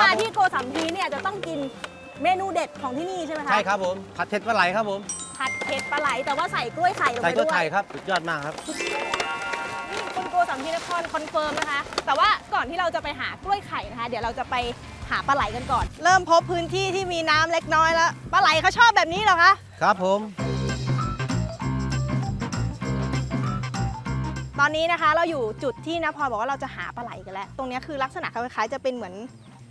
มาที่โกสัมพีเนี่ยจะต้องกินเมนูเด็ดของที่นี่ใช่ไหมคะใช่ครับผมผัดเผ็ดปลาไหลครับผมผัดเผ็ดปลาไหลแต่ว่าใส่กล้วยไข่ลงใส่ไปตัวด้วยไทยครับสุดยอดมากครับ นี่คุณโกสัมพีนครคอนเฟิร์มนะคะ แต่ว่าก่อนที่เราจะไปหากล้วยไข่นะคะ เดี๋ยวเราจะไปหาปลาไหลกันก่อน เริ่มพบพื้นที่ที่มีน้ำเล็กน้อยแล้วปลาไหลเขาชอบแบบนี้เหรอคะ ครับผมตอนนี้นะคะเราอยู่จุดที่นพรบอกว่าเราจะหาปลาไหลกันแล้ว ตรงเนี้ยคือลักษณะคล้ายๆจะเป็นเหมือน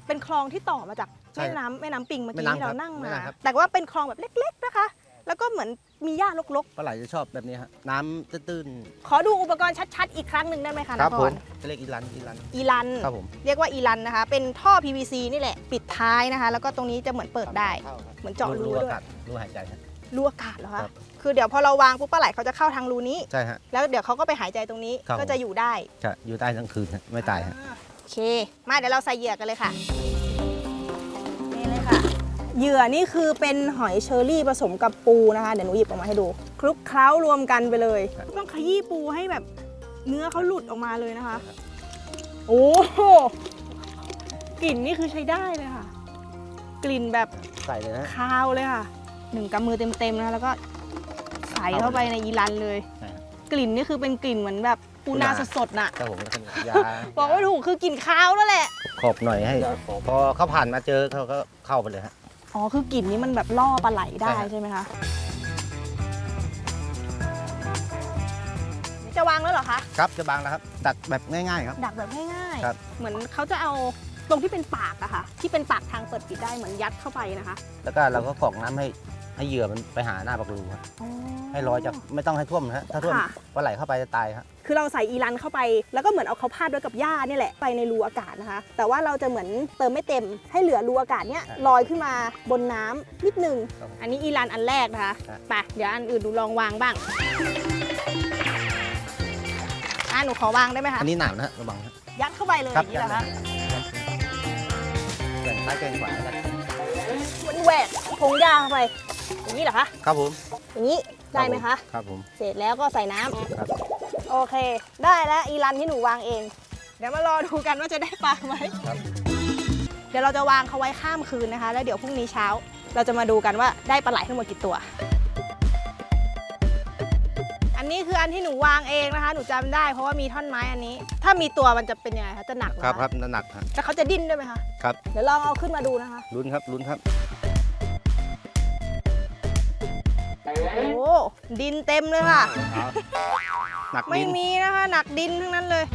เป็นคลองที่ต่อมาจากใช่แม่น้ำแม่น้ำปิงเมื่อแม่กี้น้ำที่เราครับนั่งแม่มาน้ำครับ แต่ว่าเป็นคลองแบบเล็ก ๆนะคะ แล้วก็เหมือนมีหญ้ารกปลาไหลจะชอบแบบนี้ฮะน้ำตื้นๆ ขอดูอุปกรณ์ชัดๆ อีกครั้งหนึ่งได้ไหมคะๆนครับพผรมจะเรียกอีรันอีรันอีลัน ครับผมเรียกว่าอีลันนะคะ เป็นท่อ PVC นี่แหละ ปิดท้ายนะคะ แล้วก็ตรงนี้จะเหมือนเปิดได้เข้าครับเหมือนเจาะรูรูด้อาวยกาศรูหายใจฮะ รูอากาศเหรอครัคะบคือเดี๋ยวพอเราวางปุ๊บปลาไหลเขาจะเข้าทางรูนี้ ใช่ฮะ แล้วเดี๋ยวเขาก็ไปหายใจตรงนี้ ครับ ก็จะอยู่ได้ จะอยู่ได้ทั้งคืนฮะไม่ตายฮะโอ เค มาเดี๋ยวเราใส่เหยื่อกันเลยค่ะ นี่เลยค่ะ เหยื่อนี่คือเป็นหอยเชอรี่ผสมกับปูนะคะ เดี๋ยวหนูหยิบออกมาให้ดู คลุกเคล้ารวมกันไปเลย ต้องขยี้ปูให้แบบเนื้อเขาหลุดออกมาเลยนะคะ โอ้โหกลิ่นนี่คือใช้ได้เลยค่ะ กลิ่นแบบใส่เลยนะ คาวเลยค่ะหนึ่งกำมือเต็มๆนะคะแล้วก็ใส่เข้าไปในอีรันเลยใช่ครับกลิ่นนี่คือเป็นกลิ่นเหมือนแบบ ปูนาปูนาสดๆน่ะ ครับผมแล้วก็ยาบอกไม่ถูกคือกลิ่นคาวนั่นแหละ ขอบหน่อยให้ พอเขาผ่านมาเจอเขาก็เข้าไปเลยฮะ อ๋อ คือกลิ่นนี้มันแบบล่อปลาไหลได้ใช่ครับใช่ไหมคะ จะวางแล้วเหรอคะ ครับจะบางแล้วครับ ตัดแบบง่ายๆครับ ดักแบบง่ายครับ ๆ เหมือนเขาจะเอาตรงที่เป็นปากอะค่ะ ที่เป็นปากทางเปิดปิดได้เหมือนยัดเข้าไปนะคะ แล้วก็เราก็กรอกน้ำให้ ให้เหยื่อมันไปหาหน้าปากรูครับให้ลอยจากไม่ต้องให้ท่วมนะฮะถ้าท่วมค่ะ ปลาไหลเข้าไปจะตายครับคือเราใส่อีรันเข้าไป แล้วก็เหมือนเอาเขาพาดไว้กับหญ้าเนี่ยแหละไปในรูอากาศนะคะ แต่ว่าเราจะเหมือนเติมไม่เต็มให้เหลือรูอากาศเนี่ยครับลอยขึ้นมาบนน้ำนิดนึง ครับผม อันนี้อีรันอันแรกนะคะครับ ไปเดี๋ยวอันอื่นดูลองวางบ้างอะหนูขอวางได้ไหมคะอันนี้หนาวนะฮะระวังนะยัดเข้าไปเลยอครับย่างนี้เหรอคะแกว่งซ้ายแกว่งขวาครับเหมือนแหวกพงหญ้าเข้าไป อย่างนี้เหรอคะครับผมอย่างนี้ได้ไหมคะ ครับผมเสร็จแล้วก็ใส่น้ำครับโอเค ได้แล้วอีรันที่หนูวางเอง เดี๋ยวมารอดูกันว่าจะได้ปลาไหมครับเดี๋ยวเราจะวางเขาไว้ข้ามคืนนะคะ แล้วเดี๋ยวพรุ่งนี้เช้า เราจะมาดูกันว่าได้ปลาไหลทั้งหมดกี่ตัว อันนี้คืออันที่หนูวางเองนะคะ หนูจำได้ เพราะว่ามีท่อนไม้อันนี้ ถ้ามีตัวมันจะเป็นยังไงคะจะหนักเหอครับคะครับหนักฮะแต่เขาจะดิ้นด้วยไหมคะครับเดี๋ยวลองเอาขึ้นมาดูนะคะ ลุ้นครับลุ้นครับ โอ้ดินเต็มเลยค่ะ หนักไม่ดินมีนะคะ หนักดินทั้งนั้นเลย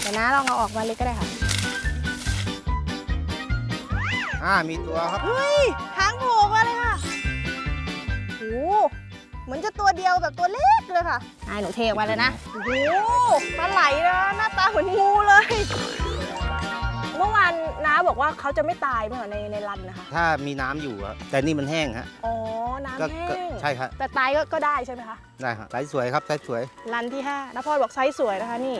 เดี๋ยวนะลองเอาออกมาเลยก็ได้ค่ะ อ่ามีตัวครับ เฮ้ยหางโผล่มาเลยค่ะโอ้เหมือนจะตัวเดียวแบบตัวเล็กเลยค่ะไอ้หนูเทออกมาเลยนะ โอ้โหปลาไหลนะหน้าตาเหมือนงูเลยเมื่อวานน้าบอกว่าเขาจะไม่ตายเมื่อในในรันนะคะถ้ามีน้ำอยู่ครับแต่นี่มันแห้งฮะอ๋อก็น้ำแห้ก็งใช่ครับแต่ตายก็ก็ได้ใช่ไหมคะได้ครับไซส์สวยครับไซส์สวย รันที่5นภพรบอกไซส์สวยนะคะนี่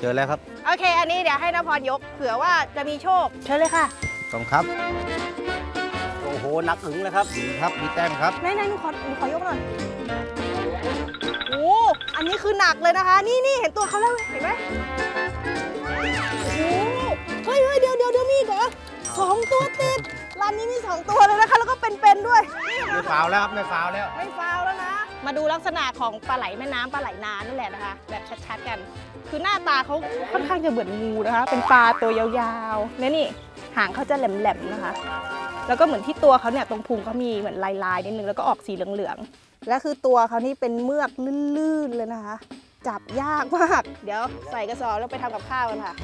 เจอแล้วครับโอเค อันนี้เดี๋ยวให้นภพรยก เผื่อว่าจะมีโชค เชิญเลยค่ะกองครับโอ้โหหนักอึ้งเลยครับดีครับมีแต้มครับ ไหนไหนหนูขอหนูขอยกหน่อยโอ้อันนี้คือหนักเลยนะคะ นี่นี่เห็นตัวเขาแล้วเห็นไหมโอ้ เฮ้ยเฮ้ยเดี๋ยวเดี๋ยวเดี๋ยวมีอีกเหรอสองตัวติดร้านนี้มีสองตัวเลยนะคะ แล้วก็เป็นๆด้วย ไม่ฟาวแล้วครับไม่ฟาวแล้ว ไม่ฟาวแล้วนะ มาดูลักษณะของปลาไหลแม่น้ำปลาไหลนานนั่นแหละนะคะ แบบชัดๆกัน คือหน้าตาเขาค่อนข้างจะเหมือนงูนะคะ เป็นปลาตัวยาวๆเนี่ยนี่หางเขาจะแหลมๆนะคะ แล้วก็เหมือนที่ตัวเขาเนี่ยตรงพุงเขามีเหมือนลายๆนิดนึงแล้วก็ออกสีเหลืองๆและคือตัวเขานี่เป็นเมือกลื่นๆเลยนะคะ จับยากมาก เดี๋ยวใส่กระสอบแล้วไปทำกับข้าวกันค่ะ